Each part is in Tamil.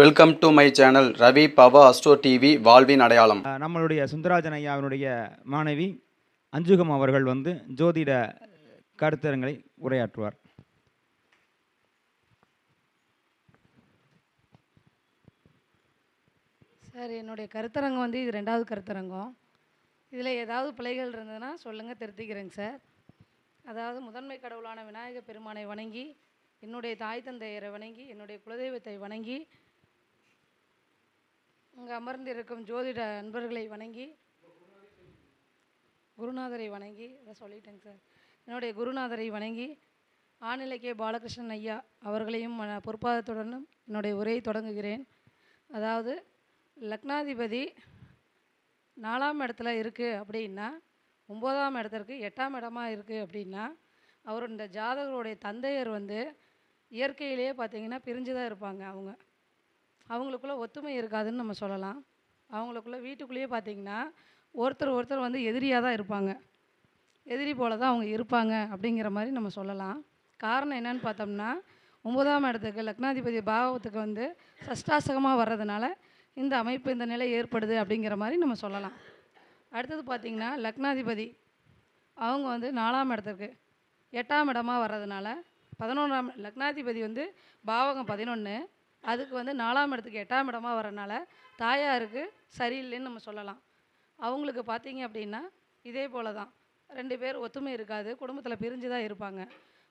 Welcome to my channel Ravi Bava Astro TV வாழ்வின் அடையாளம் நம்மளுடைய சுந்தராஜன் ஐயாவினுடைய மாணவி அஞ்சுகம் அவர்கள் வந்து ஜோதிட கருத்தரங்களை உரையாற்றுவார். சார் என்னுடைய கருத்தரங்கம் வந்து இது ரெண்டாவது கருத்தரங்கம். இதில் ஏதாவது பிழைகள் இருந்ததுன்னா சொல்லுங்கள் திருத்திக்கிறேங்க சார். அதாவது முதன்மை கடவுளான விநாயக பெருமானை வணங்கி என்னுடைய தாய் தந்தையரை வணங்கி என்னுடைய குலதெய்வத்தை வணங்கி இங்கே அமர்ந்திருக்கும் ஜோதிட நண்பர்களை வணங்கி குருநாதரை வணங்கி அதை சொல்லிட்டேங்க சார். என்னுடைய குருநாதரை வணங்கி ஆணிலக்கிய பாலகிருஷ்ணன் ஐயா அவர்களையும் மன- பொற்பாதத்துடனும் என்னுடைய உரையை தொடங்குகிறேன். அதாவது லக்னாதிபதி நாலாம் இடத்துல இருக்குது அப்படின்னா ஒம்போதாம் இடத்திற்கு எட்டாம் இடமா இருக்குது அப்படின்னா அவர் இந்த ஜாதகருடைய தந்தையர் வந்து இயற்கையிலேயே பார்த்தீங்கன்னா பிரிஞ்சு தான் இருப்பாங்க அவங்க. அவங்களுக்குள்ள ஒத்துமை இருக்காதுன்னு நம்ம சொல்லலாம். அவங்களுக்குள்ள வீட்டுக்குள்ளேயே பார்த்தீங்கன்னா ஒருத்தர் ஒருத்தர் வந்து எதிரியாக தான் இருப்பாங்க. எதிரி போல தான் அவங்க இருப்பாங்க அப்படிங்கிற மாதிரி நம்ம சொல்லலாம். காரணம் என்னன்னு பார்த்தோம்னா ஒன்பதாம் இடத்துக்கு லக்னாதிபதி பாவத்துக்கு வந்து சஷ்டாசகமாக வர்றதுனால இந்த அமைப்பு இந்த நிலை ஏற்படுது அப்படிங்கிற மாதிரி நம்ம சொல்லலாம். அடுத்தது பார்த்திங்கன்னா லக்னாதிபதி. அவங்க வந்து நாலாம் இடத்துக்கு எட்டாம் இடமா வர்றதுனால பதினொன்றாம் லக்னாதிபதி வந்து பாவகம் பதினொன்று அதுக்கு வந்து நாலாம் இடத்துக்கு எட்டாம் இடமாக வரனால தாயாருக்கு சரியில்லைன்னு நம்ம சொல்லலாம். அவங்களுக்கு பார்த்தீங்க அப்படின்னா இதே போல தான். ரெண்டு பேர் ஒத்துமை இருக்காது குடும்பத்தில் பிரிஞ்சு தான் இருப்பாங்க.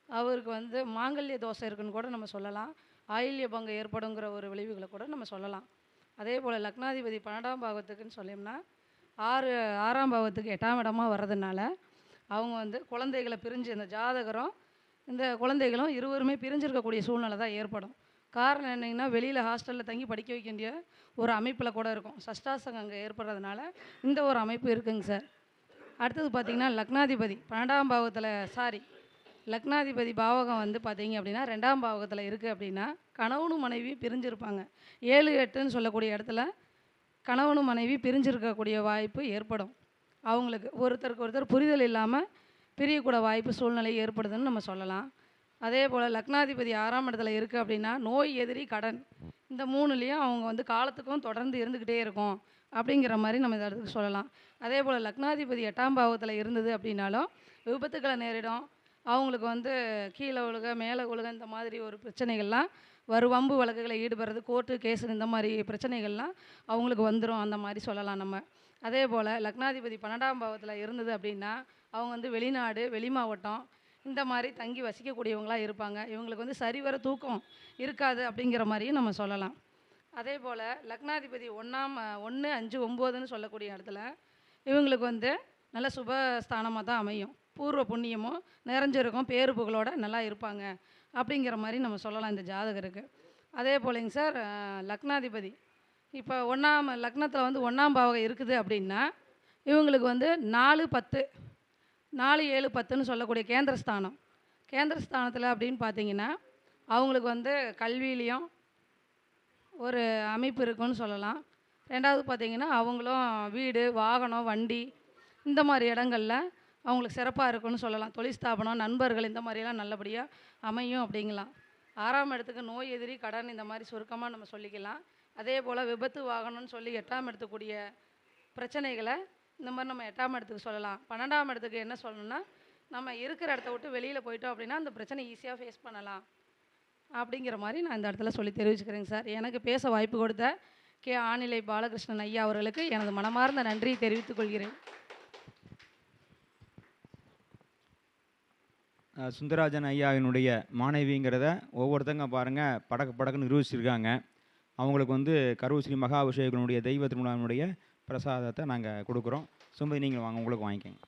அவருக்கு வந்து மாங்கல்ய தோசை இருக்குன்னு கூட நம்ம சொல்லலாம். ஆயில்ய பங்கு ஏற்படுங்கிற ஒரு விளைவுகளை கூட நம்ம சொல்லலாம். அதே போல் லக்னாதிபதி பன்னெண்டாம் பாவத்துக்குன்னு சொன்னோம்னா ஆறு ஆறாம் பாவத்துக்கு எட்டாம் இடமாக வர்றதுனால அவங்க வந்து குழந்தைகளை பிரிஞ்சு இந்த ஜாதகரும் இந்த குழந்தைகளும் இருவருமே பிரிஞ்சிருக்கக்கூடிய சூழ்நிலை தான் ஏற்படும். காரணம் என்னங்கன்னா வெளியில் ஹாஸ்டலில் தங்கி படிக்க வைக்க வேண்டிய ஒரு அமைப்பில் கூட இருக்கும். சஷ்டாசங்கம் அங்கே ஏற்படுறதுனால இந்த ஒரு அமைப்பு இருக்குங்க சார். அடுத்தது பார்த்திங்கன்னா லக்னாதிபதி. பன்னெண்டாம் பாவத்தில் சாரி லக்னாதிபதி பாவகம் வந்து பார்த்தீங்க அப்படின்னா ரெண்டாம் பாவகத்தில் இருக்குது அப்படின்னா கணவனும் மனைவி பிரிஞ்சிருப்பாங்க. ஏழு எட்டுன்னு சொல்லக்கூடிய இடத்துல கணவனும் மனைவி பிரிஞ்சிருக்கக்கூடிய வாய்ப்பு ஏற்படும். அவங்களுக்கு ஒருத்தருக்கு ஒருத்தர் புரிதல் இல்லாமல் பிரியக்கூட வாய்ப்பு சூழ்நிலை ஏற்படுதுன்னு நம்ம சொல்லலாம். அதே போல் லக்னாதிபதி ஆறாம் இடத்துல இருக்குது அப்படின்னா நோய் எதிரி கடன் இந்த மூணுலேயும் அவங்க வந்து காலத்துக்கும் தொடர்ந்து இருந்துக்கிட்டே இருக்கும் அப்படிங்கிற மாதிரி நம்ம இந்த இடத்துக்கு சொல்லலாம். அதே போல் லக்னாதிபதி எட்டாம் பாவத்தில் இருந்தது அப்படின்னாலும் விபத்துக்களை நேரிடும். அவங்களுக்கு வந்து கீழே உழுக மேலே உழுக இந்த மாதிரி ஒரு பிரச்சனைகள்லாம் வரு வம்பு வழக்குகளை ஈடுபடுறது கோர்ட்டு கேஸு இந்த மாதிரி பிரச்சனைகள்லாம் அவங்களுக்கு வந்துடும் அந்த மாதிரி சொல்லலாம் நம்ம. அதே போல் லக்னாதிபதி பன்னெண்டாம் பாவத்தில் இருந்தது அப்படின்னா அவங்க வந்து வெளிநாடு வெளி மாவட்டம் இந்த மாதிரி தங்கி வசிக்கக்கூடியவங்களா இருப்பாங்க. இவங்களுக்கு வந்து சரிவர தூக்கம் இருக்காது அப்படிங்கிற மாதிரியும் நம்ம சொல்லலாம். அதே போல் லக்னாதிபதி ஒன்றாம் ஒன்று அஞ்சு ஒம்போதுன்னு சொல்லக்கூடிய இடத்துல இவங்களுக்கு வந்து நல்ல சுபஸ்தானமாக தான் அமையும். பூர்வ புண்ணியமும் நிறைஞ்சிருக்கும். பேரு புகழோட நல்லா இருப்பாங்க அப்படிங்கிற மாதிரி நம்ம சொல்லலாம் இந்த ஜாதகருக்கு. அதே போலங்க சார் லக்னாதிபதி. இப்போ ஒன்றாம் லக்னத்தில் வந்து ஒன்றாம் பாவகம் இருக்குது அப்படின்னா இவங்களுக்கு வந்து நாலு பத்து நாலு ஏழு பத்துன்னு சொல்லக்கூடிய கேந்திரஸ்தானம். கேந்திரஸ்தானத்தில் அப்படின்னு பார்த்தீங்கன்னா அவங்களுக்கு வந்து கல்வியிலையும் ஒரு அமைப்பு இருக்குன்னு சொல்லலாம். ரெண்டாவது பார்த்தீங்கன்னா அவங்களும் வீடு வாகனம் வண்டி இந்த மாதிரி இடங்கள்ல அவங்களுக்கு சிறப்பாக இருக்குன்னு சொல்லலாம். தொழில் ஸ்தாபனம் நண்பர்கள் இந்த மாதிரியெல்லாம் நல்லபடியாக அமையும் அப்படிங்கலாம். ஆறாம் இடத்துக்கு நோய் எதிரி கடன் இந்த மாதிரி சுருக்கமாக நம்ம சொல்லிக்கலாம். அதே போல் விபத்து வாகனம்னு சொல்லி எட்டாம் இடத்துக்கூடிய பிரச்சனைகளை இந்த மாதிரி நம்ம எட்டாம் இடத்துக்கு சொல்லலாம். பன்னெண்டாம் இடத்துக்கு என்ன சொல்லணும்னா நம்ம இருக்கிற இடத்த விட்டு வெளியில் போயிட்டோம் அப்படின்னா அந்த பிரச்சனை ஈஸியாக ஃபேஸ் பண்ணலாம். அப்படிங்கிற மாதிரி நான் இந்த இடத்துல சொல்லி தெரிவிச்சுக்கிறேங்க சார். எனக்கு பேச வாய்ப்பு கொடுத்த கே. ஆனிலை பாலகிருஷ்ணன் ஐயா அவர்களுக்கு எனது மனமார்ந்த நன்றியை தெரிவித்துக் கொள்கிறேன். சுந்தராஜன் ஐயாவினுடைய மாணவிங்கிறத ஒவ்வொருத்தங்க பாருங்கள் படக்கு படக்குன்னு நிரூபிச்சிருக்காங்க. அவங்களுக்கு வந்து கரூர் மகாபிஷேகனுடைய தெய்வ திருமணனுடைய பிரசாதத்தை நாங்கள் கொடுக்குறோம். சும்பதி நீங்கள் வாங்க உங்களுக்கு வாங்கிக்கோங்க.